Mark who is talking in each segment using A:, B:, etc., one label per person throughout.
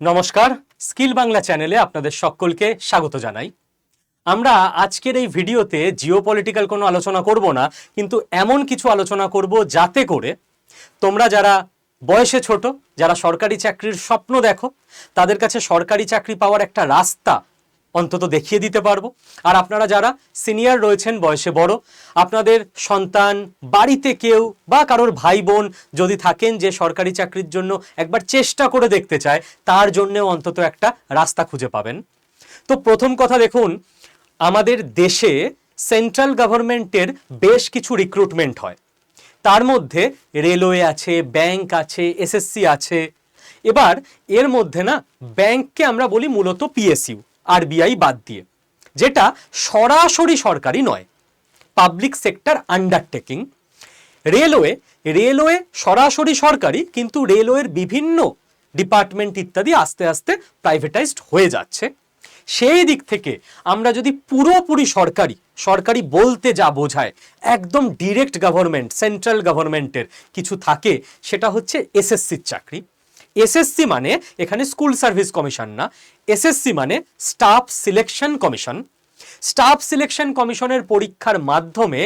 A: নমস্কার, স্কিল বাংলা চ্যানেলে আপনাদের সকলকে স্বাগত জানাই। আমরা আজকের এই ভিডিওতে জিও পলিটিক্যাল কোনো আলোচনা করব না, কিন্তু এমন কিছু আলোচনা করব যাতে করে তোমরা যারা বয়সে ছোট, যারা সরকারি চাকরির স্বপ্ন দেখো, তাদের কাছে সরকারি চাকরি পাওয়ার একটা রাস্তা অন্তত দেখিয়ে দিতে পারব। আর আপনারা যারা সিনিয়র রয়েছেন, বয়সে বড়, আপনাদের সন্তান, বাড়িতে কেউ বা কারোর ভাই বোন যদি থাকেন যে সরকারি চাকরির জন্য একবার চেষ্টা করে দেখতে চায়, তার জন্যেও অন্তত একটা রাস্তা খুঁজে পাবেন। তো প্রথম কথা দেখুন, আমাদের দেশে সেন্ট্রাল গভর্নমেন্টের বেশ কিছু রিক্রুটমেন্ট হয়। তার মধ্যে রেলওয়ে আছে, ব্যাংক আছে, এসএসসি আছে। এবার এর মধ্যে না, ব্যাংককে আমরা বলি মূলত পিএসইউ আরবিআই বাদ দিয়ে, যেটা সরাসরি সরকারি নয় public sector undertaking railway railway সরাসরি সরকারি, কিন্তু রেলওয়ের বিভিন্ন ডিপার্টমেন্ট ইত্যাদি আস্তে আস্তে প্রাইভেটাইজড হয়ে যাচ্ছে। সেই দিক থেকে আমরা যদি পুরোপুরি সরকারি সরকারি বলতে যা বোঝায়, একদম ডিরেক্ট গভর্নমেন্ট সেন্ট্রাল গভর্নমেন্টের কিছু থাকে, সেটা হচ্ছে এসএসসির চাকরি। এসএসসি মানে এখানে স্কুল সার্ভিস কমিশন না, এসএসসি মানে staff selection commission. Staff selection কমিশনের পরীক্ষার মাধ্যমে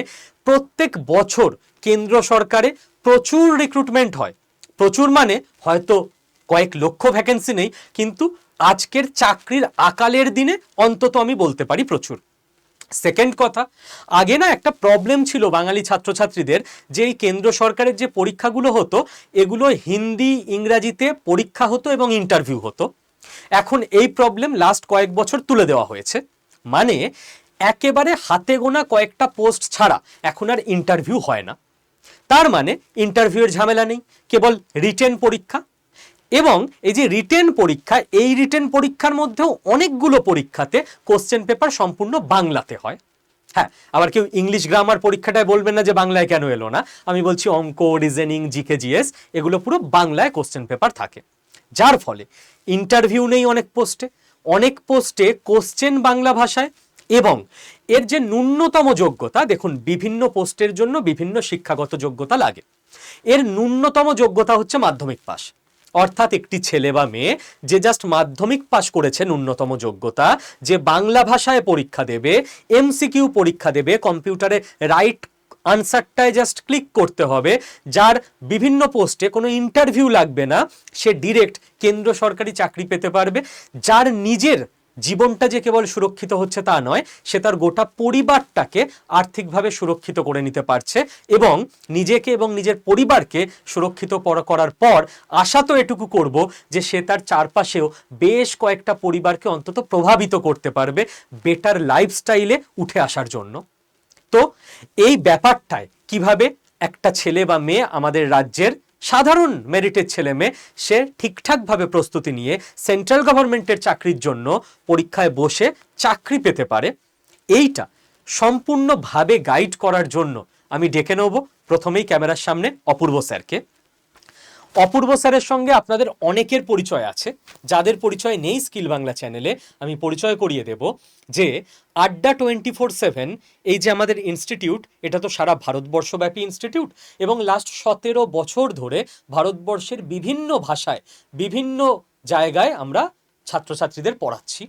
A: প্রত্যেক বছর কেন্দ্র সরকারে প্রচুর রিক্রুটমেন্ট হয়। প্রচুর মানে হয়তো কয়েক লক্ষ ভ্যাকেন্সি নেই, কিন্তু আজকের চাকরির আকালের দিনে অন্তত আমি বলতে পারি প্রচুর। সেকেন্ড কথা, আগে না একটা প্রবলেম ছিল বাঙালি ছাত্রছাত্রীদের যে এই কেন্দ্র সরকারের যে পরীক্ষাগুলো হতো, এগুলো হিন্দি, ইংরাজিতে পরীক্ষা হতো এবং ইন্টারভিউ হতো। এখন এই প্রবলেম লাস্ট কয়েক বছর তুলে দেওয়া হয়েছে। মানে একেবারে হাতে গোনা কয়েকটা পোস্ট ছাড়া এখন আর ইন্টারভিউ হয় না। তার মানে ইন্টারভিউয়ের ঝামেলা নেই। কেবল রিটেন পরীক্ষা এবং এই যে রিটেন পরীক্ষা, এই রিটেন পরীক্ষার মধ্যেও অনেকগুলো পরীক্ষাতে কোশ্চেন পেপার সম্পূর্ণ বাংলাতে হয়। হ্যাঁ আবার কেউ ইংলিশ গ্রামার পরীক্ষাটায় বলবেন না যে বাংলায় কেন এলো না। আমি বলছি অঙ্ক রিজনিং জিকে জিএস এগুলো পুরো বাংলায় কোশ্চেন পেপার থাকে। যার ফলে ইন্টারভিউ নেই অনেক পোস্টে অনেক পোস্টে কোশ্চেন বাংলা ভাষায় এবং এর যে ন্যূনতম যোগ্যতা, দেখুন বিভিন্ন পোস্টের জন্য বিভিন্ন শিক্ষাগত যোগ্যতা লাগে। এর ন্যূনতম যোগ্যতা হচ্ছে মাধ্যমিক পাস অর্থাৎ একটি ছেলে বা মেয়ে যে জাস্ট মাধ্যমিক পাশ করেছে ন্যূনতম যোগ্যতা, যে বাংলা ভাষায় পরীক্ষা দেবে এমসিকিউ পরীক্ষা দেবে কম্পিউটারে রাইট আনসারটায় জাস্ট ক্লিক করতে হবে, যার বিভিন্ন পোস্টে কোনো ইন্টারভিউ লাগবে না, সে ডিরেক্ট কেন্দ্র সরকারি চাকরি পেতে পারবে, যার নিজের জীবনটা যে কেবল সুরক্ষিত হচ্ছে তা নয়, সে তার গোটা পরিবারটাকে আর্থিকভাবে সুরক্ষিত করে নিতে পারছে এবং নিজেকে এবং নিজের পরিবারকে সুরক্ষিত করার পর আশা তো এটুকু করব যে সে তার চারপাশেও বেশ কয়েকটা পরিবারকে অন্তত প্রভাবিত করতে পারবে বেটার লাইফস্টাইলে উঠে আসার জন্য। তো এই ব্যাপারটায় কীভাবে একটা ছেলে বা মেয়ে আমাদের রাজ্যের সাধারণ মেরিটের ছেলে মেয়ে, সে ঠিকঠাকভাবে প্রস্তুতি নিয়ে সেন্ট্রাল গভর্নমেন্টের চাকরির জন্য পরীক্ষায় বসে চাকরি পেতে পারে। এইটা সম্পূর্ণভাবে গাইড করার জন্য আমি ডেকে নেব। প্রথমেই ক্যামেরার সামনে অপূর্ব স্যারকে। অপূর্ব স্যারের সঙ্গে আপনাদের অনেকের পরিচয় আছে। যাদের পরিচয় নেই স্কিল বাংলা চ্যানেলে, আমি পরিচয় করিয়ে দেব যে আড্ডা টোয়েন্টি ফোর সেভেন, এই যে আমাদের ইনস্টিটিউট, এটা তো সারা ভারতবর্ষব্যাপী ইনস্টিটিউট এবং লাস্ট সতেরো বছর ধরে ভারতবর্ষের বিভিন্ন ভাষায়, বিভিন্ন জায়গায় আমরা ছাত্রছাত্রীদের পড়াচ্ছি।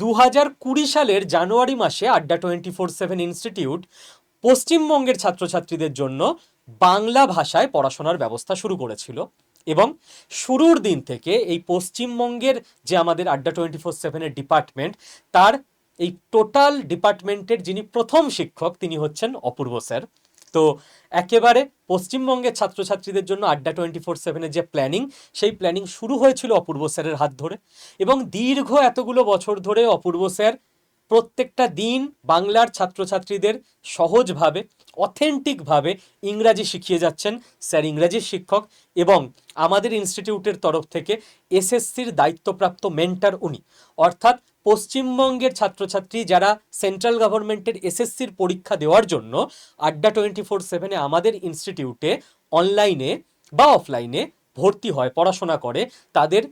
A: দু হাজার কুড়ি সালের জানুয়ারি মাসে আড্ডা টোয়েন্টি ফোর সেভেন ইনস্টিটিউট পশ্চিমবঙ্গের ছাত্রছাত্রীদের জন্য বাংলা ভাষায় পড়াশোনার ব্যবস্থা শুরু করেছিল এবং শুরুর দিন থেকে এই পশ্চিমবঙ্গের যে আমাদের আড্ডা টোয়েন্টি ফোর সেভেনের ডিপার্টমেন্ট তার এই টোটাল ডিপার্টমেন্টের যিনি প্রথম শিক্ষক, তিনি হচ্ছেন অপূর্ব স্যার। তো একেবারে পশ্চিমবঙ্গের ছাত্রছাত্রীদের জন্য আড্ডা টোয়েন্টি ফোর সেভেনের যে প্ল্যানিং সেই প্ল্যানিং শুরু হয়েছিল অপূর্ব স্যারের হাত ধরে এবং দীর্ঘ এতগুলো বছর ধরে অপূর্ব স্যার প্রত্যেকটা দিন বাংলার ছাত্রছাত্রীদের সহজভাবে অথেন্টিকভাবে ইংরাজি শিখিয়ে যাচ্ছেন স্যার ইংরাজির শিক্ষক এবং আমাদের ইনস্টিটিউটের তরফ থেকে এসএসসির দায়িত্বপ্রাপ্ত মেন্টার উনি। অর্থাৎ পশ্চিমবঙ্গের ছাত্রছাত্রী যারা সেন্ট্রাল গভর্নমেন্টের এসএসসির পরীক্ষা দেওয়ার জন্য আড্ডা টোয়েন্টি ফোর সেভেনে আমাদের ইনস্টিটিউটে অনলাইনে বা অফলাইনে ভর্তি হয়, পড়াশোনা করে, তাদের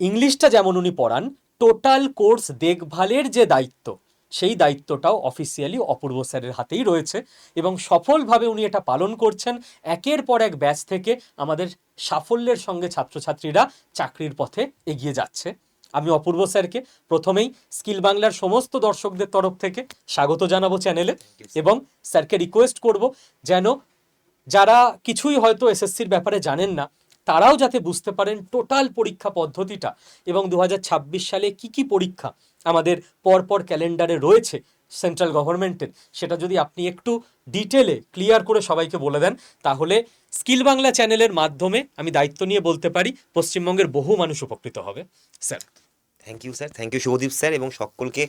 A: ইংলিশটা যেমন উনি পড়ান টোটাল কোর্স দেখভালের যে দায়িত্ব, সেই দায়িত্বটাও অফিসিয়ালি অপূর্ব স্যারের হাতেই রয়েছে এবং সফলভাবে উনি এটা পালন করছেন। একের পর এক ব্যাচ থেকে আমাদের সাফল্যের সঙ্গে ছাত্রছাত্রীরা চাকরির পথে এগিয়ে যাচ্ছে। আমি অপূর্ব স্যারকে প্রথমেই স্কিল বাংলার সমস্ত দর্শকদের তরফ থেকে স্বাগত জানাব চ্যানেলে এবং স্যারকে রিকোয়েস্ট করব যেন যারা কিছুই হয়তো এসএসসির ব্যাপারে জানেন না তারাও যাতে বুঝতে পারেন টোটাল পরীক্ষা পদ্ধতিটা এবং দু হাজার ছাব্বিশ সালে কি কি পরীক্ষা আমাদের পরপর ক্যালেন্ডারে রয়েছে সেন্ট্রাল গভর্নমেন্টের, সেটা যদি আপনি একটু ডিটেলে ক্লিয়ার করে সবাইকে বলে দেন, তাহলে স্কিল বাংলা চ্যানেলের মাধ্যমে আমি দায়িত্ব নিয়ে বলতে পারি, পশ্চিমবঙ্গের বহু মানুষ উপকৃত হবে। Sir.
B: Thank you sir thank you Subhadeep sir এবং সকলকে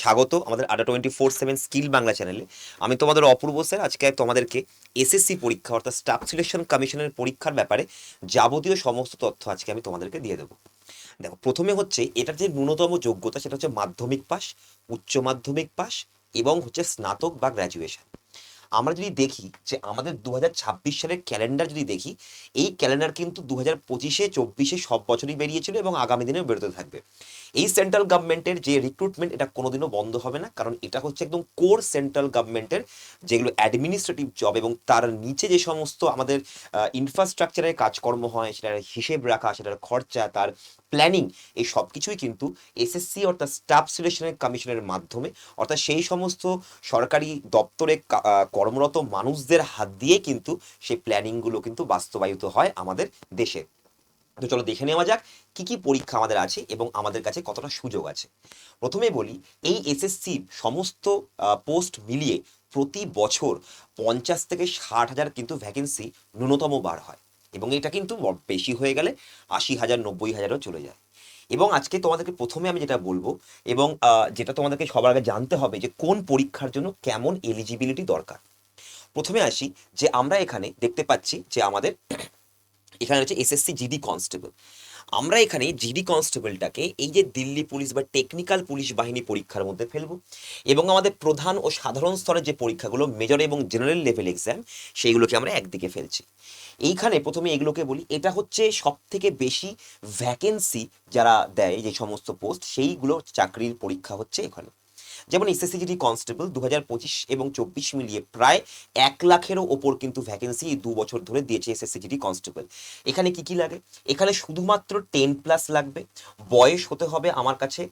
B: স্বাগত আমাদের Adda twenty four seven skill Bangla চ্যানেলে আমি তোমাদের অপূর্ব স্যার আজকে তোমাদেরকে এসএসসি পরীক্ষা অর্থাৎ স্টাফ সিলেকশন কমিশনের পরীক্ষার ব্যাপারে যাবতীয় সমস্ত তথ্য আজকে আমি তোমাদেরকে দিয়ে দেবো। দেখো, প্রথমে হচ্ছে এটার যে ন্যূনতম যোগ্যতা সেটা হচ্ছে মাধ্যমিক পাস উচ্চ মাধ্যমিক পাস এবং হচ্ছে স্নাতক বা গ্র্যাজুয়েশন আমরা যদি দেখি যে আমাদের দু হাজার ছাব্বিশ সালের ক্যালেন্ডার যদি দেখি, এই ক্যালেন্ডার কিন্তু দু হাজার পঁচিশে, চব্বিশে সব বছরই বেরিয়েছিল এবং আগামী দিনেও বেরোতে থাকবে। এই সেন্ট্রাল গভর্নমেন্টের যে রিক্রুটমেন্ট এটা কোনোদিনও বন্ধ হবে না। কারণ এটা হচ্ছে একদম কোর সেন্ট্রাল গভর্নমেন্টের যেগুলো অ্যাডমিনিস্ট্রেটিভ জব এবং তার নিচে যে সমস্ত আমাদের ইনফ্রাস্ট্রাকচারের কাজকর্ম হয়, সেটার হিসেব রাখা, সেটার খরচা, তার প্ল্যানিং এই সব কিছুই কিন্তু এসএসসি অর্থাৎ স্টাফ সিলেকশনের কমিশনের মাধ্যমে, অর্থাৎ সেই সমস্ত সরকারি দপ্তরে কর্মরত মানুষদের হাত দিয়ে কিন্তু সেই প্ল্যানিংগুলো কিন্তু বাস্তবায়িত হয় আমাদের দেশে। তো চলো দেখে নেওয়া যাক কি কি পরীক্ষা আমাদের আছে এবং আমাদের কাছে কতটা সুযোগ আছে। প্রথমে বলি, এই এসএসসি সমস্ত পোস্ট মিলিয়ে প্রতি বছর পঞ্চাশ থেকে ষাট হাজার কিন্তু ভ্যাকেন্সি ন্যূনতম বার হয় এবং এটা কিন্তু বেশি হয়ে গেলে আশি হাজার, নব্বই হাজারও চলে যায়। এবং আজকে তোমাদেরকে প্রথমে আমি যেটা বলব এবং যেটা তোমাদেরকে সবার আগে জানতে হবে যে কোন পরীক্ষার জন্য কেমন এলিজিবিলিটি দরকার। প্রথমে আসি যে আমরা এখানে দেখতে পাচ্ছি যে আমাদের এখানে হচ্ছে এসএসসি জিডি কনস্টেবল আমরা এখানে জিডি কনস্টেবলটাকে এই যে দিল্লি পুলিশ বা টেকনিক্যাল পুলিশ বাহিনী পরীক্ষার মধ্যে ফেলব এবং আমাদের প্রধান ও সাধারণ স্তরের যে পরীক্ষাগুলো মেজর এবং জেনারেল লেভেল এক্সাম সেইগুলোকে আমরা একদিকে ফেলছি। এইখানে প্রথমে এগুলোকে বলি, এটা হচ্ছে সব থেকে বেশি ভ্যাকেন্সি যারা দেয় যে সমস্ত পোস্ট সেইগুলো চাকরির পরীক্ষা হচ্ছে এখানে। যেমন এসএসসি এসএসসিজিডি কনস্টেবল দু হাজার পঁচিশ এবং চব্বিশ মিলিয়ে প্রায় এক লাখেরও ওপর কিন্তু ভ্যাকেন্সি দু বছর ধরে দিয়েছে এসএসসি এসএসসিজিডি কনস্টেবল। এখানে কি কি লাগে? এখানে শুধুমাত্র টেন প্লাস লাগবে। বয়স হতে হবে আমার কাছে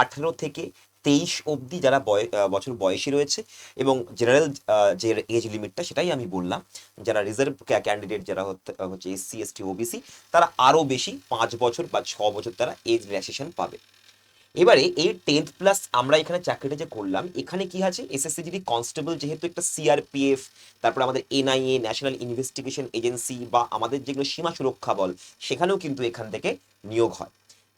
B: আঠেরো থেকে তেইশ অবধি যারা বয়- বছর বয়সী রয়েছে এবং জেনারেল যে এজ লিমিটটা সেটাই আমি বললাম। যারা রিজার্ভ ক্যান্ডিডেট যারা হচ্ছে এসসি এসটি ওবিসি তারা আরও বেশি পাঁচ বছর বা ছ বছর তারা এজ রিল্যাক্সেশন পাবে। এবারে এই টেন্থ প্লাস আমরা এখানে চাকরিটা যে করলাম, এখানে কি আছে? এসএসসি যদি কনস্টেবল যেহেতু একটা সিআরপিএফ তারপর আমাদের এনআইএ ন্যাশনাল ইনভেস্টিগেশন এজেন্সি বা আমাদের যেগুলো সীমা সুরক্ষা বল, সেখানেও কিন্তু এখান থেকে নিয়োগ হয়।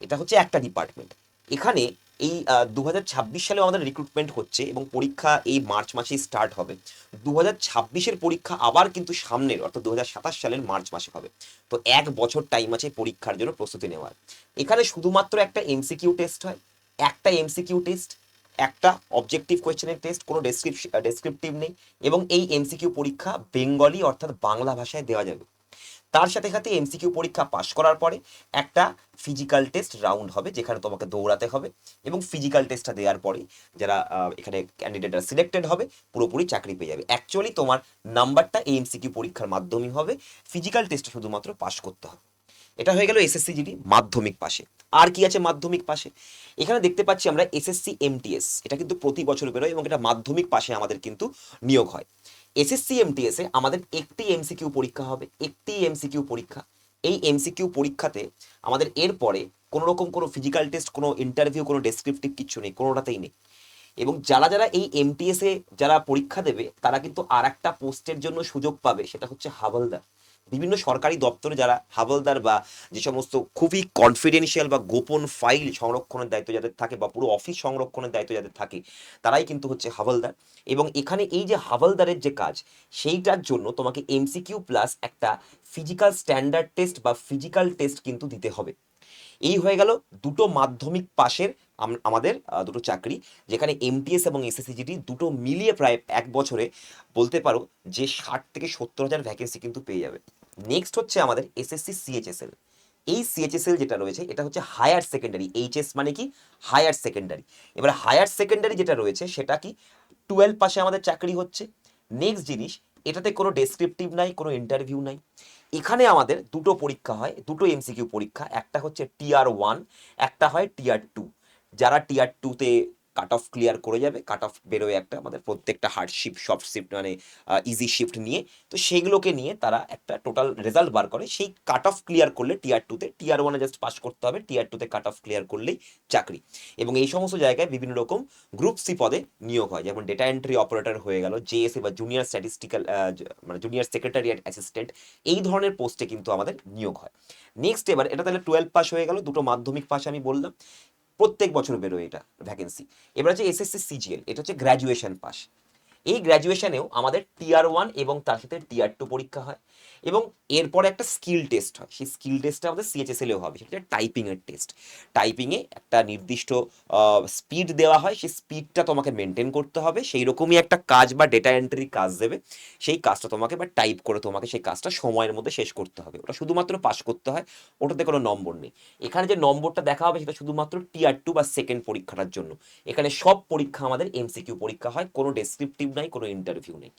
B: এটা হচ্ছে একটা ডিপার্টমেন্ট এখানে এই দু হাজার ছাব্বিশ সালেও আমাদের রিক্রুটমেন্ট হচ্ছে এবং পরীক্ষা এই মার্চ মাসেই স্টার্ট হবে। দু হাজার পরীক্ষা আবার কিন্তু সামনের, অর্থাৎ দু হাজার সাতাশ সালের মার্চ মাসে হবে। তো এক বছর টাইম আছে পরীক্ষার জন্য প্রস্তুতি নেওয়ার। এখানে শুধুমাত্র একটা এমসিকিউ টেস্ট হয়, একটা এমসিকিউ টেস্ট একটা অবজেক্টিভ কোয়েশ্চেনের টেস্ট কোনো ডেসক্রিপটিভ নেই এবং এই এমসিকিউ পরীক্ষা বেঙ্গলি অর্থাৎ বাংলা ভাষায় দেওয়া যাবে। তার সাথে সাথে এমসিকিউ পরীক্ষা পাশ করার পরে একটা ফিজিক্যাল টেস্ট রাউন্ড হবে, যেখানে তোমাকে দৌড়াতে হবে এবং ফিজিক্যাল টেস্টটা দেওয়ার পরে যারা এখানে ক্যান্ডিডেটরা সিলেক্টেড হবে, পুরোপুরি চাকরি পেয়ে যাবে। অ্যাকচুয়ালি তোমার নাম্বারটা এই এমসিকিউ পরীক্ষার মাধ্যমেই হবে ফিজিক্যাল টেস্টে শুধুমাত্র পাশ করতে হবে। এটা হয়ে গেল এসএসসি জিডি মাধ্যমিক পাশে। আর কি আছে মাধ্যমিক পাশে? এখানে দেখতে পাচ্ছি আমরা এসএসসি এমটিএস এটা কিন্তু প্রতি বছর বেরোয় এবং এটা মাধ্যমিক পাশে আমাদের কিন্তু নিয়োগ হয়। এসএসসি এমটিএসে আমাদের একটি এমসিকিউ পরীক্ষা হবে, একটি এমসিকিউ পরীক্ষা। এই এমসিকিউ পরীক্ষাতে আমাদের এরপরে কোনো রকম কোনো ফিজিক্যাল টেস্ট কোনো ইন্টারভিউ কোনো ডেসক্রিপটিভ কিছু নেই, কোনোটাতেই নেই। এবং যারা যারা এই এমটিএসে যারা পরীক্ষা দেবে, তারা কিন্তু আর একটা পোস্টের জন্য সুযোগ পাবে, সেটা হচ্ছে হাবলদার। বিভিন্ন সরকারি দপ্তরে যারা হাবলদার বা যে সমস্ত খুবই কনফিডেন্সিয়াল বা গোপন ফাইল সংরক্ষণের দায়িত্ব যাদের থাকে বা পুরো অফিস সংরক্ষণের দায়িত্ব যাদের থাকে, তারাই কিন্তু হচ্ছে হাবলদার। এবং এখানে এই যে হাবলদারের যে কাজ, সেইটার জন্য তোমাকে এমসিকিউ প্লাস একটা ফিজিক্যাল স্ট্যান্ডার্ড টেস্ট বা ফিজিক্যাল টেস্ট কিন্তু দিতে হবে। এই হয়ে গেল দুটো মাধ্যমিক পাশের আমাদের দুটো চাকরি, যেখানে এমটিএস এবং এসএসসিজিডি দুটো মিলিয়ে প্রায় এক বছরে বলতে পারো যে ষাট থেকে সত্তর হাজার ভ্যাকেন্সি কিন্তু পেয়ে যাবে। নেক্সট হচ্ছে আমাদের এসএসসি সিএইচএসএল এই সিএইচএসএল যেটা রয়েছে, এটা হচ্ছে হায়ার সেকেন্ডারি এইচএস মানে কি? হায়ার সেকেন্ডারি এবার হায়ার সেকেন্ডারি যেটা রয়েছে, সেটা কি? টুয়েলভ পাশে আমাদের চাকরি হচ্ছে। নেক্সট জিনিস, এটাতে কোনো ডেসক্রিপটিভ নাই, কোনো ইন্টারভিউ নাই। এখানে আমাদের দুটো পরীক্ষা হয়, দুটো এমসিকিউ পরীক্ষা। একটা হচ্ছে টিআর ওয়ান একটা হয় টিআর টু যারা টিআর টুতে কাট অফ ক্লিয়ার করে যাবে কাট অফ বেরোয় একটা আমাদের প্রত্যেকটা হার্ড শিফট সফট শিফট মানে ইজি শিফট নিয়ে। তো সেইগুলোকে নিয়ে তারা একটা টোটাল রেজাল্ট বার করে। সেই কাট অফ ক্লিয়ার করলে টিআর টুতে টিআর ওয়ানে জাস্ট পাস করতে হবে টিআর টুতে কাট অফ ক্লিয়ার করলেই চাকরি। এবং এই সমস্ত জায়গায় বিভিন্ন রকম গ্রুপ সি পদে নিয়োগ হয়। যেমন ডেটা এন্ট্রি অপারেটর হয়ে গেল জেএসএ বা জুনিয়র স্ট্যাটিস্টিক্যাল মানে জুনিয়র সেক্রেটারিয়েট অ্যাসিস্ট্যান্ট এই ধরনের পোস্টে কিন্তু আমাদের নিয়োগ হয়। নেক্সট এবার, এটা তাহলে টুয়েলভ পাস হয়ে গেল, দুটো মাধ্যমিক পাস আমি বললাম। প্রত্যেক বছর বেরোয় এটা ভ্যাকেন্সি এবার হচ্ছে এসএসসি সিজিএল এটা হচ্ছে গ্র্যাজুয়েশন পাস এই গ্র্যাজুয়েশনেও আমাদের টিআর ওয়ান এবং তার সাথে টিআর টু পরীক্ষা হয়। এবং এরপরে একটা স্কিল টেস্ট হয়। সেই স্কিল টেস্টটা আমাদের সিএচএসএলেও হবে। সেটা টাইপিংয়ের টেস্ট টাইপিংয়ে একটা নির্দিষ্ট স্পিড দেওয়া হয়। সেই স্পিডটা তোমাকে মেনটেন করতে হবে। সেই রকমই একটা কাজ বা ডেটা এন্ট্রি কাজ দেবে। সেই কাজটা তোমাকে বা টাইপ করে তোমাকে সেই কাজটা সময়ের মধ্যে শেষ করতে হবে। ওটা শুধুমাত্র পাস করতে হয়। ওটাতে কোনো নম্বর নেই। এখানে যে নম্বরটা দেখা হবে সেটা শুধুমাত্র টিআর টু বা সেকেন্ড পরীক্ষাটার জন্য। এখানে সব পরীক্ষা আমাদের এমসিকিউ পরীক্ষা হয়। কোনো ডেসক্রিপটিভ নাই, কোনো ইন্টারভিউ নেই।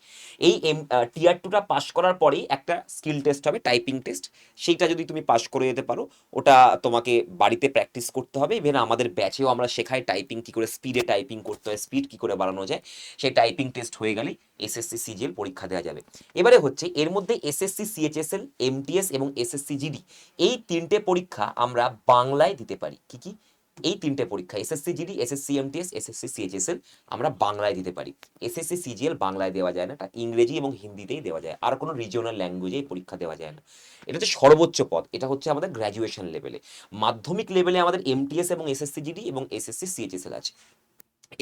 B: এই এম টিআর টুটা পাস করার পরেই একটা স্কিল টেস্ট হবে, টাইপিং টেস্ট। সেইটা যদি তুমি পাস করে যেতে পারো, ওটা তোমাকে বাড়িতে প্র্যাকটিস করতে হবে। ইভেন আমাদের ব্যাচেও আমরা শেখাই টাইপিং, কী করে স্পিডে টাইপিং করতে হয়, স্পিড কী করে বাড়ানো যায়। সেই টাইপিং টেস্ট হয়ে গেলেই এসএসসি সিজিএল পরীক্ষা দেওয়া যাবে। এবারে হচ্ছে, এর মধ্যে এসএসসি সিএচএসএল এমটিএস এবং এসএসসি, জিডি, এই তিনটে পরীক্ষা আমরা বাংলায় দিতে পারি। কি কি? এই তিনটে পরীক্ষা SSC GD SSC MTS SSC CHSL আমরা বাংলায় দিতে পারি। এসএসসি সিজিএল বাংলায় দেওয়া যায় না, এটা ইংরেজি এবং হিন্দিতেই দেওয়া যায়, আর কোনো রিজিওনাল ল্যাঙ্গুয়েজে এই পরীক্ষা দেওয়া যায় না। এটা হচ্ছে সর্বোচ্চ পদ, এটা হচ্ছে আমাদের গ্র্যাজুয়েশন লেভেলে মাধ্যমিক লেভেলে আমাদের এমটিএস এবং এসএসসি জিডি এবং এসএসসি সিএইচএসএল আছে।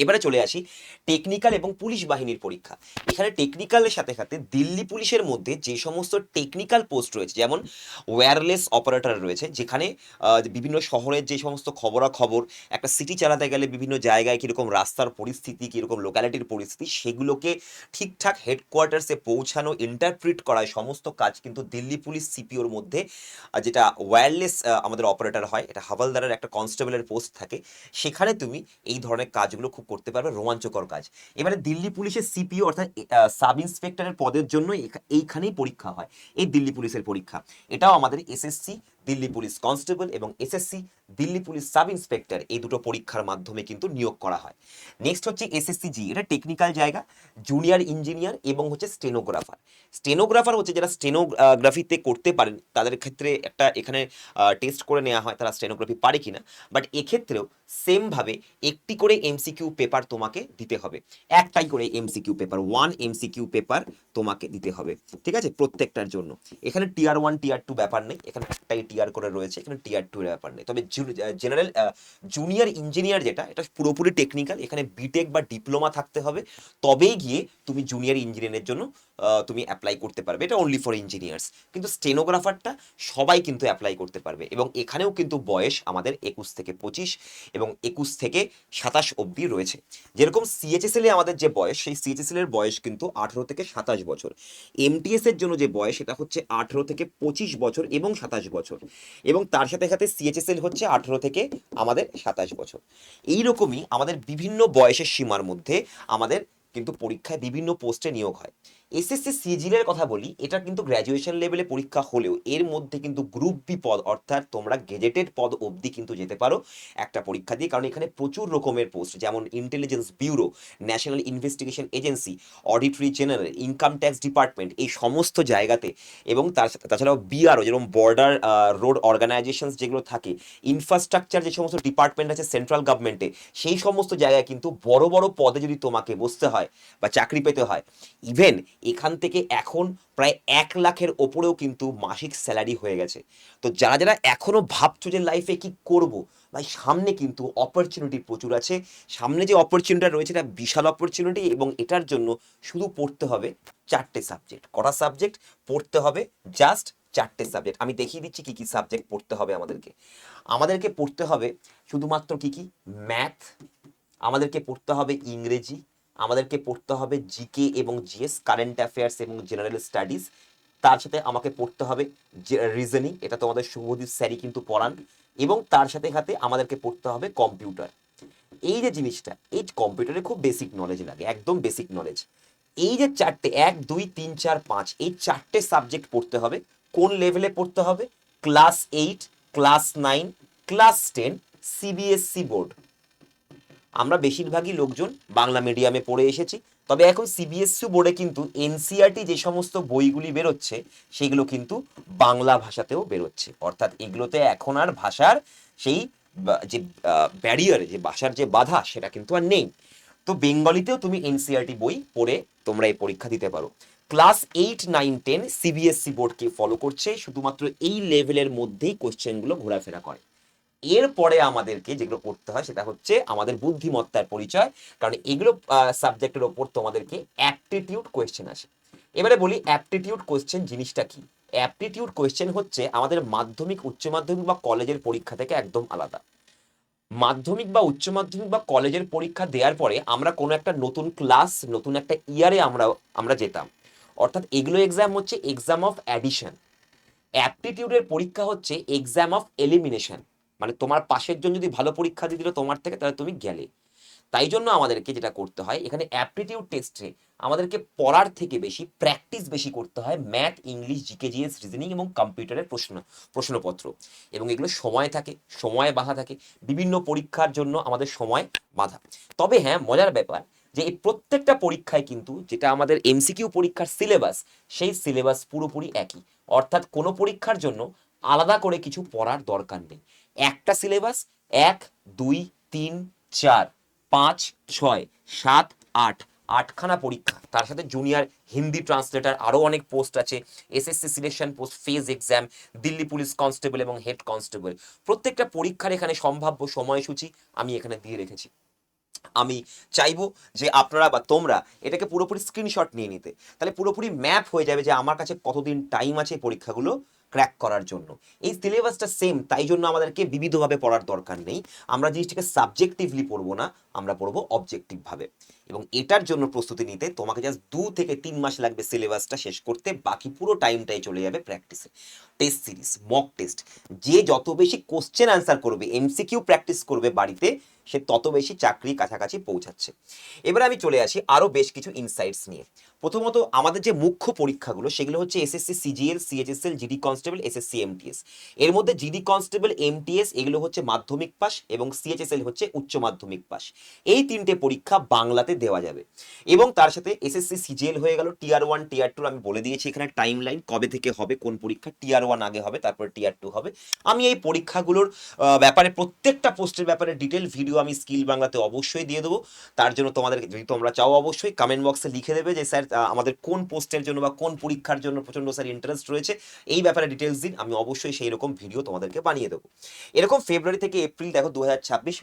B: এবারে চলে আসি টেকনিক্যাল এবং পুলিশ বাহিনীর পরীক্ষা। এখানে টেকনিক্যালের সাথে সাথে দিল্লি পুলিশের মধ্যে যে সমস্ত টেকনিক্যাল পোস্ট রয়েছে, যেমন ওয়্যারলেস অপারেটর রয়েছে, যেখানে বিভিন্ন শহরের যে সমস্ত খবরাখবর, একটা সিটি চালাতে গেলে বিভিন্ন জায়গায় কীরকম রাস্তার পরিস্থিতি, কীরকম লোকালিটির পরিস্থিতি, সেগুলোকে ঠিকঠাক হেডকোয়ার্টার্সে পৌঁছানো ইন্টারপ্রিট করায় সমস্ত কাজ কিন্তু দিল্লি পুলিশ সিপিওর মধ্যে যেটা ওয়্যারলেস আমাদের অপারেটর হয়, এটা হাওয়ালদারের একটা কনস্টেবলের পোস্ট থাকে। সেখানে তুমি এই ধরনের কাজগুলো খুব করতে পারবে, রোমাঞ্চকর কাজ। এবারে দিল্লি পুলিশের সিপিও অর্থাৎ সাব ইন্সপেক্টরের পদের জন্য এইখানেই পরীক্ষা হয়, এই দিল্লি পুলিশের পরীক্ষা। এটাও আমাদের এসএসসি দিল্লি পুলিশ কনস্টেবল এবং SSC, Delhi police sub inspector এই দুটো পরীক্ষার মাধ্যমে কিন্তু নিয়োগ করা হয়। নেক্সট হচ্ছে এসএসসি জি এটা টেকনিক্যাল জায়গা জুনিয়র ইঞ্জিনিয়ার এবং হচ্ছে স্টেনোগ্রাফার স্টেনোগ্রাফার হচ্ছে যারা স্টেনোগ্রাফিতে করতে পারেন, তাদের ক্ষেত্রে একটা এখানে টেস্ট করে নেওয়া হয় তারা স্টেনোগ্রাফি পারে কিনা। বাট এক্ষেত্রেও সেমভাবে একটি করে এমসিকিউ পেপার তোমাকে দিতে হবে। একটাই করে MCQ paper one MCQ paper তোমাকে দিতে হবে। ঠিক আছে? প্রত্যেকটার জন্য। এখানে টিয়ার ওয়ান টিয়ার টু ব্যাপার নেই। এখানে একটাই টিয়ার করে রয়েছে, এখানে টিয়ার টু এর ব্যাপার নেই। তবে জেনারেল জুনিয়র ইঞ্জিনিয়ার যেটা, এটা পুরোপুরি টেকনিক্যাল এখানে বিটেক বা ডিপ্লোমা থাকতে হবে। তবেই গিয়ে তুমি জুনিয়র ইঞ্জিনিয়ারের জন্য তুমি অ্যাপ্লাই করতে পারবে। এটা অনলি ফর ইঞ্জিনিয়ার্স কিন্তু স্টেনোগ্রাফারটা সবাই কিন্তু অ্যাপ্লাই করতে পারবে। এবং এখানেও কিন্তু বয়স আমাদের একুশ থেকে পঁচিশ এবং একুশ থেকে সাতাশ অবধি রয়েছে। যেরকম সিএচএসএল এ আমাদের যে বয়স, সেই সিএচএসএল এর বয়স কিন্তু আঠেরো থেকে সাতাশ বছর। এমটিএস এর জন্য যে বয়স, সেটা হচ্ছে আঠেরো থেকে পঁচিশ বছর এবং সাতাশ বছর। এবং তার সাথে সাথে সিএচএসএল হচ্ছে আঠেরো থেকে আমাদের সাতাশ বছর। এইরকমই আমাদের বিভিন্ন বয়সের সীমার মধ্যে আমাদের কিন্তু পরীক্ষায় বিভিন্ন পোস্টে নিয়োগ হয়। এসএসসি সিজিলের কথা বলি, এটা কিন্তু গ্র্যাজুয়েশন লেভেলে পরীক্ষা হলেও এর মধ্যে কিন্তু গ্রুপ বি পদ, অর্থাৎ তোমরা গেজেটেড পদ অবধি কিন্তু যেতে পারো একটা পরীক্ষা দিয়ে। কারণ এখানে প্রচুর রকমের পোস্ট যেমন intelligence bureau national investigation agency auditory general income tax department এই সমস্ত জায়গাতে। এবং তার তাছাড়াও বিআরও যেরকম বর্ডার রোড অর্গানাইজেশনস যেগুলো থাকে ইনফ্রাস্ট্রাকচার যে সমস্ত ডিপার্টমেন্ট আছে সেন্ট্রাল গভর্নমেন্টে সেই সমস্ত জায়গায় কিন্তু বড় বড় পদে যদি তোমাকে বসতে হয় বা চাকরি পেতে হয় ইভেন এখান থেকে এখন প্রায় এক লাখের ওপরেও কিন্তু মাসিক স্যালারি হয়ে গেছে। তো যারা যারা এখনও ভাবছ যে লাইফে কি করব, ভাই সামনে কিন্তু অপরচুনিটি প্রচুর আছে। সামনে যে অপরচুনিটি রয়েছে, এটা বিশাল অপরচুনিটি এবং এটার জন্য শুধু পড়তে হবে চারটে সাবজেক্ট কটা সাবজেক্ট পড়তে হবে জাস্ট চারটে সাবজেক্ট আমি দেখিয়ে দিচ্ছি কি কি সাবজেক্ট পড়তে হবে আমাদেরকে। আমাদেরকে পড়তে হবে শুধুমাত্র কি কি? ম্যাথ আমাদেরকে পড়তে হবে ইংরেজি। আমাদেরকে পড়তে হবে জিকে এবং জিএস কারেন্ট অ্যাফেয়ার্স এবং জেনারেল স্টাডিজ তার সাথে আমাকে পড়তে হবে রিজনিং এটা তোমাদের শুভদীপ স্যারই কিন্তু পড়ান। এবং তার সাথে সাথে আমাদেরকে পড়তে হবে কম্পিউটার এই যে জিনিসটা, এই কম্পিউটারে খুব বেসিক নলেজ লাগে, একদম বেসিক নলেজ এই যে চারটে, এক, দুই, তিন, চার, পাঁচ, এই চারটে সাবজেক্ট পড়তে হবে। কোন লেভেলে পড়তে হবে? Class eight class nine class ten CBSE board আমরা বেশিরভাগই লোকজন বাংলা মিডিয়ামে পড়ে এসেছি। তবে এখন সিবিএসসি বোর্ডে কিন্তু এনসিআরটি যে সমস্ত বইগুলি বেরোচ্ছে, সেগুলো কিন্তু বাংলা ভাষাতেও বেরোচ্ছে। অর্থাৎ এগুলোতে এখন আর ভাষার সেই যে ব্যারিয়ার যে ভাষার যে বাধা, সেটা কিন্তু আর নেই। তো বেঙ্গলিতেও তুমি এনসিআরটি বই পড়ে তোমরা এই পরীক্ষা দিতে পারো। Class eight, nine, ten CBSE বোর্ডকে ফলো করছে, শুধুমাত্র এই লেভেলের মধ্যেই কোশ্চেনগুলো ঘোরাফেরা করে। এরপরে আমাদেরকে যেগুলো পড়তে হয় সেটা হচ্ছে আমাদের বুদ্ধিমত্তার পরিচয়। কারণ এগুলো সাবজেক্টের ওপর তোমাদেরকে অ্যাপটিটিউড কোয়েশ্চেন আসে। এবারে বলি অ্যাপটিটিউড কোয়েশ্চেন জিনিসটা কি? অ্যাপটিটিউড কোয়েশ্চেন হচ্ছে আমাদের মাধ্যমিক, উচ্চ মাধ্যমিক বা কলেজের পরীক্ষা থেকে একদম আলাদা। মাধ্যমিক বা উচ্চ মাধ্যমিক বা কলেজের পরীক্ষা দেওয়ার পরে আমরা কোনো একটা নতুন ক্লাস নতুন একটা ইয়ারে আমরা আমরা যেতাম। অর্থাৎ এগুলো এক্সাম হচ্ছে এক্সাম অফ অ্যাডিশন অ্যাপটিটিউডের পরীক্ষা হচ্ছে এক্সাম অফ এলিমিনেশন মানে তোমার পাশের জন যদি ভালো পরীক্ষা দিয়ে দিল তোমার থেকে, তাহলে তুমি গেলে। তাই জন্য আমাদেরকে যেটা করতে হয়, এখানে অ্যাপটিটিউড টেস্টে আমাদেরকে পড়ার থেকে বেশি প্র্যাকটিস বেশি করতে হয় math English GK GS reasoning এবং কম্পিউটারের প্রশ্ন, প্রশ্নপত্র। এবং এগুলো সময় থাকে, সময় বাধা থাকে, বিভিন্ন পরীক্ষার জন্য আমাদের সময় বাধা। তবে হ্যাঁ মজার ব্যাপার যে এই প্রত্যেকটা পরীক্ষায় কিন্তু যেটা আমাদের এমসিকিউ পরীক্ষার সিলেবাস সেই সিলেবাস পুরোপুরি একই। অর্থাৎ কোনো পরীক্ষার জন্য আলাদা করে কিছু পড়ার দরকার নেই। একটা সিলেবাস এক, দুই, তিন, চার, পাঁচ, ছয়, সাত, আট, আটখানা পরীক্ষা। তার সাথে জুনিয়র হিন্দি ট্রান্সলেটার আরও অনেক পোস্ট আছে SSC selection post phase exam Delhi police constable এবং হেড কনস্টেবল প্রত্যেকটা পরীক্ষার এখানে সম্ভাব্য সময়সূচি আমি এখানে দিয়ে রেখেছি। আমি চাইব যে আপনারা বা তোমরা এটাকে পুরোপুরি স্ক্রিনশট নিয়ে নিতে। তাহলে পুরোপুরি ম্যাপ হয়ে যাবে যে আমার কাছে কতদিন টাইম আছে পরীক্ষাগুলো। ক্র্যাক করার জন্য। এই সিলেবাসটা সেম তাই জন্য আমাদেরকে বিবিধভাবে পড়ার দরকার নেই। আমরা জিনিসটাকে সাবজেক্টিভলি পড়ব না, আমরা পড়ব অবজেক্টিভভাবে এবং এটার জন্য প্রস্তুতি নিতে তোমাকে জাস্ট দু থেকে তিন মাস লাগবে সিলেবাসটা শেষ করতে, বাকি পুরো টাইমটাই চলে যাবে প্র্যাকটিসে টেস্ট সিরিজ মক টেস্ট যে যত বেশি কোশ্চেন অ্যান্সার করবে এমসিকিউ প্র্যাকটিস করবে বাড়িতে, সে তত বেশি চাকরি কাছাকাছি পৌঁছাচ্ছে। এবার আমি চলে আসি আরও বেশ কিছু ইনসাইটস নিয়ে। প্রথমত আমাদের যে মুখ্য পরীক্ষাগুলো সেগুলো হচ্ছে SSC CGL CHSL GD constable SSC MTS এর মধ্যে জিডি কনস্টেবল এমটিএস এগুলো হচ্ছে মাধ্যমিক পাস এবং সিএইচএসএল হচ্ছে উচ্চ মাধ্যমিক পাস এই তিনটে পরীক্ষা বাংলাতে দেওয়া যাবে। এবং তার সাথে এসএসসি সিজিএল হয়ে গেল টিআর ওয়ান টিআর টু আমি বলে দিয়েছি এখানে টাইম লাইন কবে থেকে হবে, কোন পরীক্ষা টিআর ওয়ান আগে হবে, তারপর টিআর টু হবে। আমি এই পরীক্ষাগুলোর ব্যাপারে প্রত্যেকটা পোস্টের ব্যাপারে ডিটেল ভিডিও আমি স্কিল বাংলাতে অবশ্যই দিয়ে দেবো। তার জন্য তোমাদের, যদি তোমরা চাও অবশ্যই কমেন্ট বক্সে লিখে দেবে যে, স্যার আমাদের কোন পোস্টের জন্য বা কোন পরীক্ষার জন্য প্রচণ্ড স্যার ইন্টারেস্ট রয়েছে, এই ব্যাপারে ডিটেলস দিন। আমি অবশ্যই সেই রকম ভিডিও তোমাদেরকে বানিয়ে দেবো। এরকম ফেব্রুয়ারি থেকে এপ্রিল দেখো দু হাজার ছাব্বিশ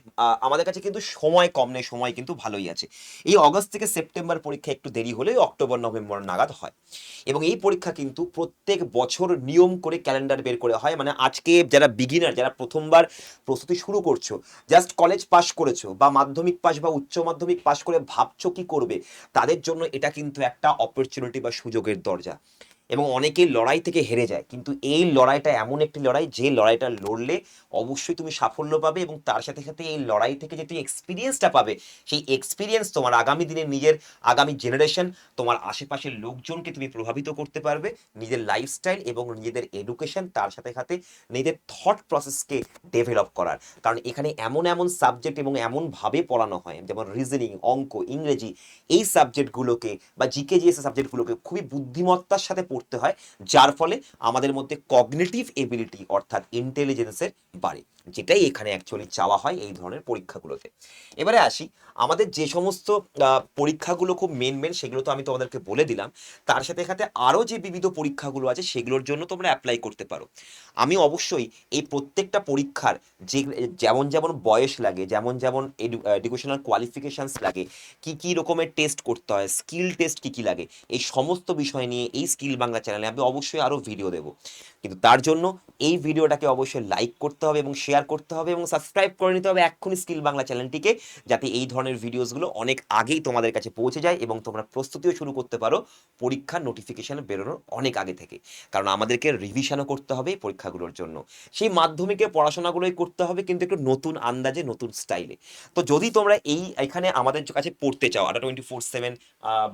B: আমাদের কাছে কিন্তু সময় কম নেই, সময় কিন্তু ভালোই আছে। এই অগস্ট থেকে সেপ্টেম্বর পরীক্ষা একটু দেরি হলেও অক্টোবর নভেম্বর নাগাদ হয়। এবং এই পরীক্ষা কিন্তু প্রত্যেক বছর নিয়ম করে ক্যালেন্ডার বের করে হয়। মানে আজকে যারা বিগিনার যারা প্রথমবার প্রস্তুতি শুরু করছ জাস্ট কলেজ পাশ করেছ বা মাধ্যমিক পাশ বা উচ্চ মাধ্যমিক পাশ করে ভাবছ কি করবে, তাদের জন্য এটা কিন্তু একটা অপরচুনিটি বা সুযোগের দরজা। এবং অনেকেই লড়াই থেকে হেরে যায়। কিন্তু এই লড়াইটা এমন একটি লড়াই, যে লড়াইটা লড়লে অবশ্যই তুমি সাফল্য পাবে এবং তার সাথে সাথে এই লড়াই থেকে যে তুমি এক্সপিরিয়েন্সটা পাবে, সেই এক্সপিরিয়েন্স তোমার আগামী দিনে নিজের, আগামী জেনারেশন তোমার আশেপাশের লোকজনকে তুমি প্রভাবিত করতে পারবে। নিজের লাইফস্টাইল এবং নিজেদের এডুকেশন তার সাথে সাথে নিজের থট প্রসেসকে ডেভেলপ করার। কারণ এখানে এমন এমন সাবজেক্ট এবং এমনভাবে পড়ানো হয়, যেমন রিজনিং অঙ্ক, ইংরেজি, এই সাবজেক্টগুলোকে বা জিকে জিএস সাবজেক্টগুলোকে খুবই বুদ্ধিমত্তার সাথে পড়তে হয় যার ফলে আমাদের মধ্যে কগনিটিভ এবিলিটি অর্থাৎ ইন্টেলিজেন্সের বাড়ে। যেটাই এখানে অ্যাকচুয়ালি চাওয়া হয় এই ধরনের পরীক্ষাগুলোতে। এবারে আসি, আমাদের যে সমস্ত পরীক্ষাগুলো খুব মেন মেন সেগুলো তো আমি তোমাদেরকে বলে দিলাম। তার সাথে সাথে আরও যে বিবিধ পরীক্ষাগুলো আছে সেগুলোর জন্য তোমরা অ্যাপ্লাই করতে পারো। আমি অবশ্যই এই প্রত্যেকটা পরীক্ষার যে, যেমন যেমন বয়স লাগে, যেমন যেমন এডুকেশনাল কোয়ালিফিকেশানস লাগে, কি কি রকমের টেস্ট করতে হয় স্কিল টেস্ট কি কি লাগে, এই সমস্ত বিষয় নিয়ে এই স্কিল বাংলা চ্যানেলে আমি অবশ্যই আরও ভিডিও দেবো। কিন্তু তার জন্য এই ভিডিওটাকে অবশ্যই লাইক করতে হবে এবং শেয়ার করতে হবে এবং সাবস্ক্রাইব করে নিতে হবে এক্ষুনি স্কিল বাংলা চ্যানেলটিকে, যাতে এই ধরনের ভিডিওসগুলো অনেক আগেই তোমাদের কাছে পৌঁছে যায় এবং তোমরা প্রস্তুতিও শুরু করতে পারো পরীক্ষার নোটিফিকেশান বেরোনোর অনেক আগে থেকে। কারণ আমাদেরকে রিভিশনও করতে হবে পরীক্ষাগুলোর জন্য। সেই মাধ্যমিকের পড়াশোনাগুলোই করতে হবে কিন্তু একটু নতুন আন্দাজে, নতুন স্টাইলে তো যদি তোমরা এই, এখানে আমাদের কাছে পড়তে চাও, আটা টোয়েন্টি ফোর সেভেন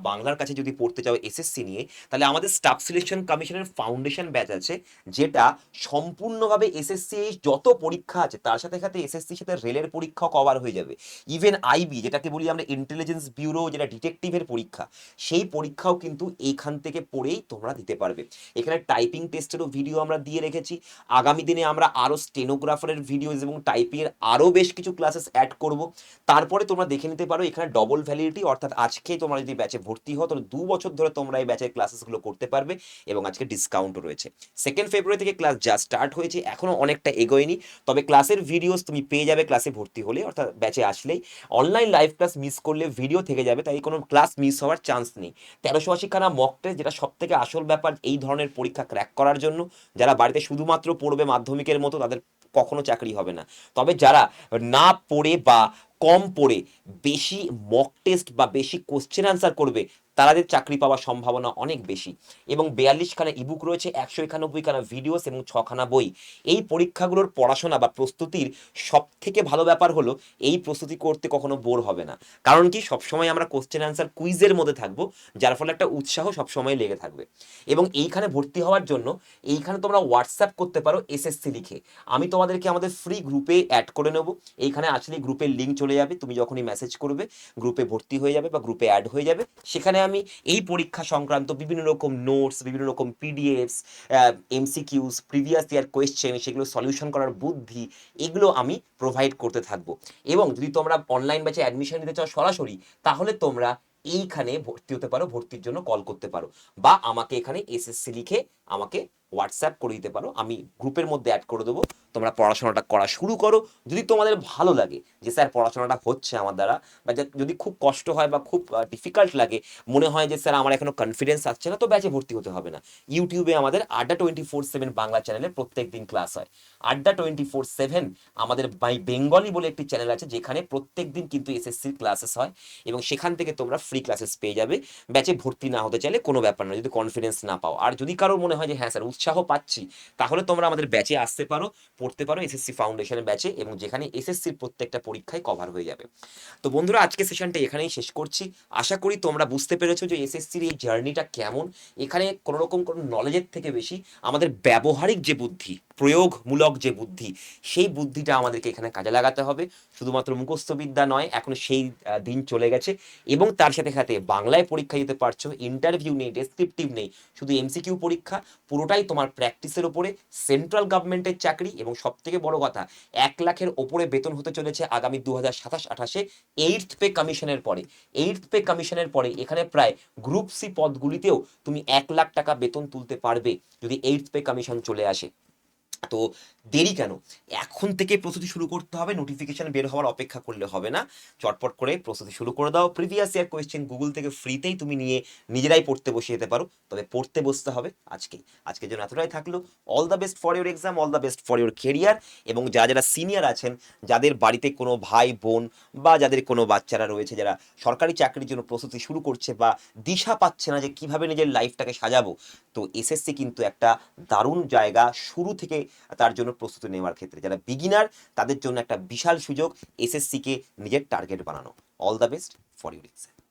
B: বাংলার কাছে যদি পড়তে চাও এসএসসি নিয়ে, তাহলে আমাদের স্টাফ সিলেকশন কমিশনের ফাউন্ডেশন ব্যাচ আছে, যেটা সম্পূর্ণভাবে এসএসসি যত পরীক্ষা আছে, তার সাথে সাথে এসএসসির সাথে রেলের পরীক্ষাও কভার হয়ে যাবে। ইভেন আইবি যেটাকে বলি আমরা ইন্টেলিজেন্স ব্যুরো যেটা ডিটেকটিভের পরীক্ষা, সেই পরীক্ষাও কিন্তু এইখান থেকে পড়েই তোমরা দিতে পারবে। এখানে টাইপিং টেস্টেরও ভিডিও আমরা দিয়ে রেখেছি। আগামী দিনে আমরা আরও স্টেনোগ্রাফারের ভিডিওজ এবং টাইপিংয়ের আরও বেশ কিছু ক্লাসেস অ্যাড করব। তারপরে তোমরা দেখে নিতে পারো এখানে ডবল ভ্যালিডিটি অর্থাৎ আজকে তোমরা যদি ব্যাচে ভর্তি হও, তাহলে দু বছর ধরে তোমরা এই ব্যাচের ক্লাসেসগুলো করতে পারবে এবং আজকে ডিসকাউন্টও রয়েছে। সেকেন্ড ফেব্রুয়ারি থেকে ক্লাস যা স্টার্ট হয়েছে এখনও অনেকটা এগোয়নি। তবে ক্লাসের ভিডিওস তুমি পেয়ে যাবে ক্লাসে ভর্তি হলে, অর্থাৎ ব্যাচে আসলেই। অনলাইন লাইভ ক্লাস মিস করলে ভিডিও থেকে যাবে, তাই কোনো ক্লাস মিস হওয়ার চান্স নেই। তেরোশো আশিখানা মক টেস্ট যেটা সব থেকে আসল ব্যাপার এই ধরনের পরীক্ষা ক্র্যাক করার জন্য, যারা বাড়িতে শুধুমাত্র পড়বে মাধ্যমিকের মতো, তাদের কখনো চাকরি হবে না। তবে যারা না পড়ে বা কম পড়ে, বেশি মক টেস্ট বা বেশি কোশ্চেন আনসার করবে তাদের চাকরি পাওয়ার সম্ভাবনা অনেক বেশি। এবং বিয়াল্লিশখানা ইবুক রয়েছে, একশো একানব্বইখানা ভিডিওস এবং ছখানা বই। এই পরীক্ষাগুলোর পড়াশোনা বা প্রস্তুতির সব থেকে ভালো ব্যাপার হলো, এই প্রস্তুতি করতে কখনো বোর হবে না। কারণ কি, সবসময় আমরা কোশ্চেন আনসার কুইজের মধ্যে থাকব, যার ফলে একটা উৎসাহ সবসময় লেগে থাকবে। এবং এইখানে ভর্তি হওয়ার জন্য, এইখানে তোমরা হোয়াটসঅ্যাপ করতে পারো এসএসসি লিখে। আমি তোমাদেরকে আমাদের ফ্রি গ্রুপে অ্যাড করে নেব। এইখানে আসলে গ্রুপের লিঙ্ক চলে যাবে, তুমি যখনই মেসেজ করবে গ্রুপে ভর্তি হয়ে যাবে বা গ্রুপে অ্যাড হয়ে যাবে, সেখানে আমি এই পরীক্ষা সংক্রান্ত বিভিন্ন রকম নোটস বিভিন্ন রকম PDFs MCQs previous year question সেগুলো সলিউশন করার বুদ্ধি, এগুলো আমি প্রোভাইড করতে থাকব। এবং যদি তোমরা অনলাইন ব্যাচে অ্যাডমিশন নিতে চাও সরাসরি, তাহলে তোমরা এইখানে ভর্তি হতে পারো, ভর্তির জন্য কল করতে পারো। বা আমাকে এখানে এসএসসি লিখে আমাকে হোয়াটসঅ্যাপ করে দিতে পারো। আমি গ্রুপের মধ্যে অ্যাড করে দেবো। তোমরা পড়াশোনাটা করা শুরু করো। যদি তোমাদের ভালো লাগে যে, স্যার, পড়াশোনাটা হচ্ছে আমার দ্বারা বা যদি খুব কষ্ট হয় বা খুব ডিফিকাল্ট লাগে, মনে হয় যে, স্যার, আমার এখনও কনফিডেন্স আসছে না তো ব্যাচে ভর্তি হতে হবে না। ইউটিউবে আমাদের আড্ডা টোয়েন্টি ফোর সেভেন বাংলা চ্যানেলে প্রত্যেক দিন ক্লাস হয়। আড্ডা টোয়েন্টি ফোর সেভেন আমাদের বাই বেঙ্গলি বলে একটি চ্যানেল আছে, যেখানে প্রত্যেক দিন কিন্তু এসএসসির ক্লাসেস হয় এবং সেখান থেকে তোমরা ফ্রি ক্লাসেস পেয়ে যাবে। ব্যাচে ভর্তি না হতে চাইলে কোনো ব্যাপার না, যদি কনফিডেন্স না পাও। আর যদি কারোর মনে হয় যে হ্যাঁ স্যার, উৎসাহ পাচ্ছি। তাহলে তোমরা আমাদের ব্যাচে আসতে পারো, পড়তে পারো এসএসসি ফাউন্ডেশনের ব্যাচে এবং যেখানে এসএসসির প্রত্যেকটা পরীক্ষায় কভার হয়ে যাবে। তো বন্ধুরা আজকে সেশনটা এখানেই শেষ করছি। আশা করি তোমরা বুঝতে পেরেছ যে এসএসসির এই জার্নিটা কেমন। এখানে কোনোরকম কোনো নলেজের থেকে বেশি আমাদের ব্যবহারিক যে বুদ্ধি প্রয়োগমূলক যে বুদ্ধি, সেই বুদ্ধিটা আমাদেরকে এখানে কাজে লাগাতে হবে। শুধুমাত্র মুখস্থ বিদ্যা নয়, এখন সেই দিন চলে গেছে এবং তার সাথে সাথে বাংলায় পরীক্ষা দিতে পারছ ইন্টারভিউ নেই ডেসক্রিপটিভ নেই, শুধু এমসিকিউ পরীক্ষা, পুরোটাই তোমার প্র্যাকটিসের ওপরে সেন্ট্রাল গভর্নমেন্টের চাকরি এবং সব থেকে বড় কথা, এক লাখের ওপরে বেতন হতে চলেছে আগামী দু হাজার সাতাশ আঠাশে এইটথ পে কমিশনের পরে। এইটথ পে কমিশনের পরে এখানে প্রায় গ্রুপ সি পদগুলিতেও তুমি এক লাখ টাকা বেতন তুলতে পারবে যদি এইটথ পে কমিশন চলে আসে। তো দেরি কেন? এখন থেকে প্রস্তুতি শুরু করতে হবে নোটিফিকেশন বের হওয়ার অপেক্ষা করলে হবে না। চটপট করে প্রস্তুতি শুরু করে দাও। প্রিভিয়াস ইয়ার কোয়েশ্চেন গুগল থেকে ফ্রিতেই তুমি নিয়ে নিজেরাই পড়তে বসে যেতে পারো। তবে পড়তে বসতে হবে আজকেই আজকের জন্য এতটাই থাকল। All the best for your exam all the best for your career এবং যারা যারা সিনিয়র আছেন, যাদের বাড়িতে কোনো ভাই, বোন বা যাদের কোনো বাচ্চারা রয়েছে, যারা সরকারি চাকরির জন্য প্রস্তুতি শুরু করছে বা দিশা পাচ্ছে না যে কীভাবে নিজের লাইফটাকে সাজাবো, তো এসএসসি কিন্তু একটা দারুণ জায়গা। শুরু থেকে তার জন্য প্রস্তুতি নেওয়ার ক্ষেত্রে। যারা বিগিনার তাদের জন্য একটা বিশাল সুযোগ এসএসসিকে নিজের টার্গেট বানানো। All the best for your exam